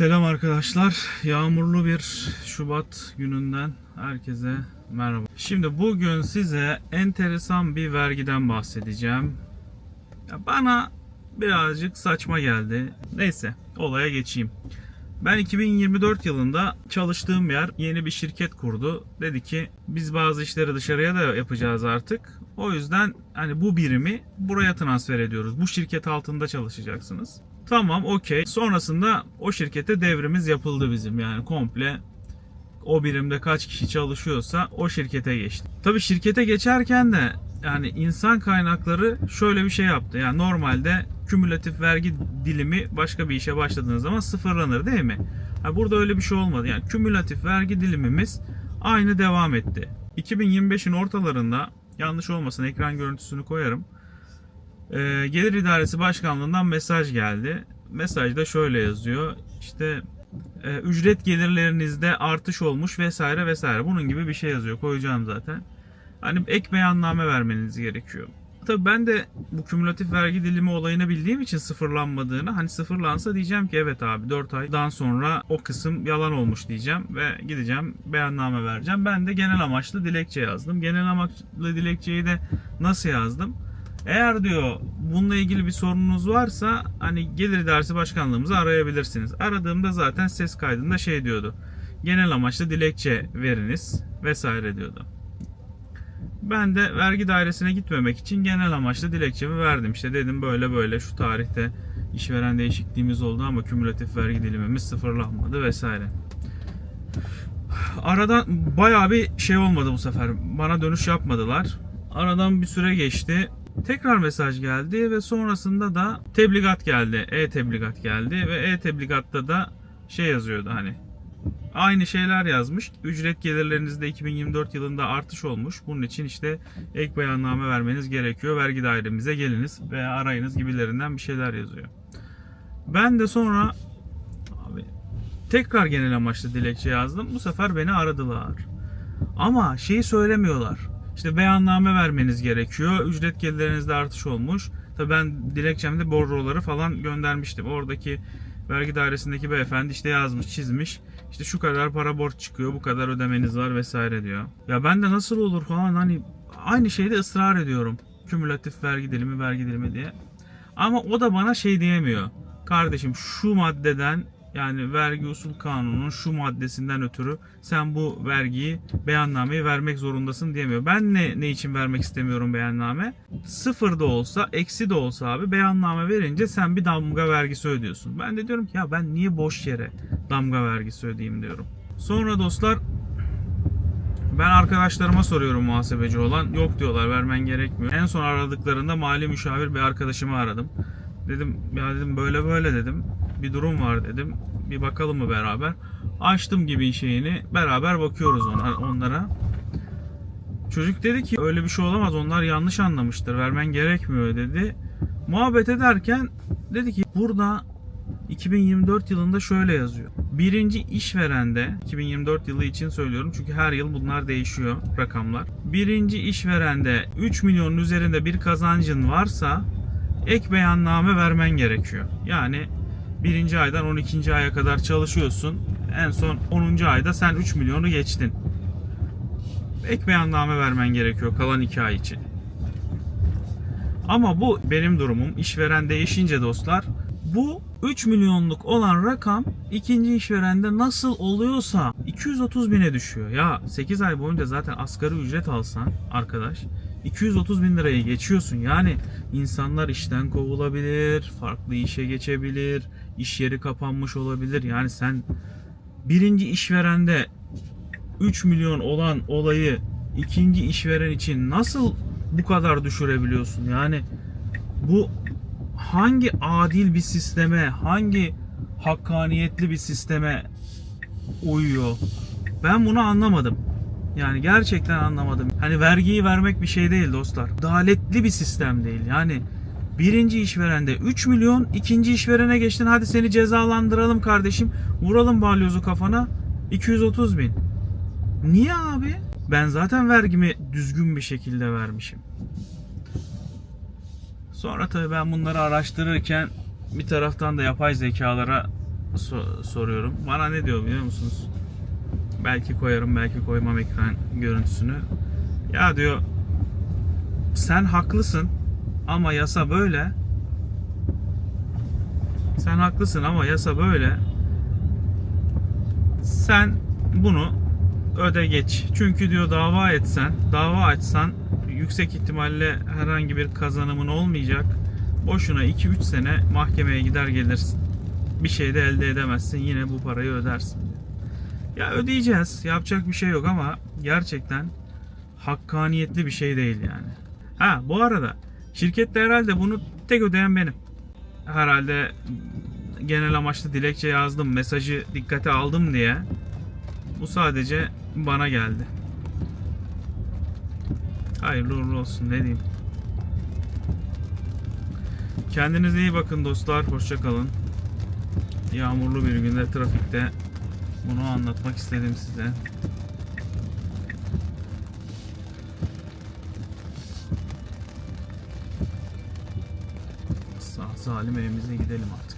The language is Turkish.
Selam arkadaşlar. Yağmurlu bir Şubat gününden herkese merhaba. Şimdi bugün size enteresan bir vergiden bahsedeceğim. Ya bana birazcık saçma geldi. Neyse olaya geçeyim. Ben 2024 yılında çalıştığım yer yeni bir şirket kurdu. Dedi ki biz bazı işleri dışarıya da yapacağız artık. O yüzden hani bu birimi buraya transfer ediyoruz. Bu şirket altında çalışacaksınız. Tamam okey. Sonrasında o şirkete devrimiz yapıldı bizim yani komple o birimde kaç kişi çalışıyorsa o şirkete geçti. Tabii şirkete geçerken de yani insan kaynakları şöyle bir şey yaptı. Yani normalde kümülatif vergi dilimi başka bir işe başladığınız zaman sıfırlanır değil mi? Ha burada öyle bir şey olmadı. Yani kümülatif vergi dilimimiz aynı devam etti. 2025'in ortalarında yanlış olmasın ekran görüntüsünü koyarım. Ee, Gelir İdaresi Başkanlığından mesaj geldi. Mesajda şöyle yazıyor. İşte e, ücret gelirlerinizde artış olmuş vesaire vesaire. Bunun gibi bir şey yazıyor. Koyacağım zaten. Hani ek beyanname vermeniz gerekiyor. Tabii ben de bu kümülatif vergi dilimi olayını bildiğim için sıfırlanmadığını hani sıfırlansa diyeceğim ki evet abi 4 aydan sonra o kısım yalan olmuş diyeceğim ve gideceğim beyanname vereceğim. Ben de genel amaçlı dilekçe yazdım. Genel amaçlı dilekçeyi de nasıl yazdım? Eğer diyor bununla ilgili bir sorununuz varsa hani gelir idaresi başkanlığımızı arayabilirsiniz. Aradığımda zaten ses kaydında şey diyordu. Genel amaçlı dilekçe veriniz vesaire diyordu. Ben de vergi dairesine gitmemek için genel amaçlı dilekçemi verdim. İşte dedim böyle böyle şu tarihte işveren değişikliğimiz oldu ama kümülatif vergi dilimimiz sıfırlanmadı vesaire. Aradan bayağı bir şey olmadı bu sefer. Bana dönüş yapmadılar. Aradan bir süre geçti. Tekrar mesaj geldi ve sonrasında da tebligat geldi. E-tebligat geldi ve e-tebligatta da şey yazıyordu hani aynı şeyler yazmış. Ücret gelirlerinizde 2024 yılında artış olmuş. Bunun için işte ek beyanname vermeniz gerekiyor. Vergi dairemize geliniz veya arayınız gibilerinden bir şeyler yazıyor. Ben de sonra abi tekrar genel amaçlı dilekçe yazdım. Bu sefer beni aradılar. Ama şeyi söylemiyorlar. İşte beyanname vermeniz gerekiyor. Ücret gelirlerinizde artış olmuş. Tabii ben dilekçemde bordroları falan göndermiştim. Oradaki vergi dairesindeki beyefendi işte yazmış, çizmiş. İşte şu kadar para borç çıkıyor, bu kadar ödemeniz var vesaire diyor. Ya ben de nasıl olur falan hani aynı şeyde ısrar ediyorum. Kümülatif vergi dilimi, vergi dilimi diye. Ama o da bana şey diyemiyor. Kardeşim şu maddeden yani vergi usul kanununun şu maddesinden ötürü sen bu vergiyi beyannameyi vermek zorundasın diyemiyor. Ben ne ne için vermek istemiyorum beyanname? Sıfır da olsa, eksi de olsa abi beyanname verince sen bir damga vergisi ödüyorsun. Ben de diyorum ki ya ben niye boş yere damga vergisi ödeyeyim diyorum. Sonra dostlar ben arkadaşlarıma soruyorum muhasebeci olan. Yok diyorlar vermen gerekmiyor. En son aradıklarında mali müşavir bir arkadaşımı aradım. Dedim ya dedim böyle böyle dedim. Bir durum var dedim. Bir bakalım mı beraber. Açtım gibi şeyini. Beraber bakıyoruz ona, onlara. Çocuk dedi ki öyle bir şey olamaz. Onlar yanlış anlamıştır. Vermen gerekmiyor dedi. Muhabbet ederken dedi ki burada 2024 yılında şöyle yazıyor. Birinci işverende 2024 yılı için söylüyorum çünkü her yıl bunlar değişiyor rakamlar. Birinci işverende 3 milyonun üzerinde bir kazancın varsa ek beyanname vermen gerekiyor. Yani birinci aydan 12. aya kadar çalışıyorsun. En son 10. ayda sen 3 milyonu geçtin. Ek beyanname vermen gerekiyor kalan 2 ay için. Ama bu benim durumum. İşveren değişince dostlar bu 3 milyonluk olan rakam ikinci işverende nasıl oluyorsa 230 bine düşüyor. Ya 8 ay boyunca zaten asgari ücret alsan arkadaş 230 bin lirayı geçiyorsun. Yani insanlar işten kovulabilir, farklı işe geçebilir, iş yeri kapanmış olabilir. Yani sen birinci işverende 3 milyon olan olayı ikinci işveren için nasıl bu kadar düşürebiliyorsun? Yani bu hangi adil bir sisteme, hangi hakkaniyetli bir sisteme uyuyor? Ben bunu anlamadım. Yani gerçekten anlamadım. Hani vergiyi vermek bir şey değil dostlar. Adaletli bir sistem değil. Yani birinci işverende 3 milyon, ikinci işverene geçtin. Hadi seni cezalandıralım kardeşim. Vuralım balyozu kafana. 230 bin. Niye abi? Ben zaten vergimi düzgün bir şekilde vermişim. Sonra tabii ben bunları araştırırken bir taraftan da yapay zekalara so- soruyorum. Bana ne diyor biliyor musunuz? Belki koyarım, belki koymam ekran görüntüsünü. Ya diyor sen haklısın ama yasa böyle. Sen haklısın ama yasa böyle. Sen bunu öde geç. Çünkü diyor dava etsen, dava açsan yüksek ihtimalle herhangi bir kazanımın olmayacak. Boşuna 2-3 sene mahkemeye gider gelirsin. Bir şey de elde edemezsin. Yine bu parayı ödersin. Ya ödeyeceğiz. Yapacak bir şey yok ama gerçekten hakkaniyetli bir şey değil yani. Ha bu arada şirkette herhalde bunu tek ödeyen benim. Herhalde genel amaçlı dilekçe yazdım, mesajı dikkate aldım diye. Bu sadece bana geldi. Hayırlı uğurlu olsun ne diyeyim. Kendinize iyi bakın dostlar. Hoşça kalın. Yağmurlu bir günde trafikte bunu anlatmak istedim size. Sağ salim evimize gidelim artık.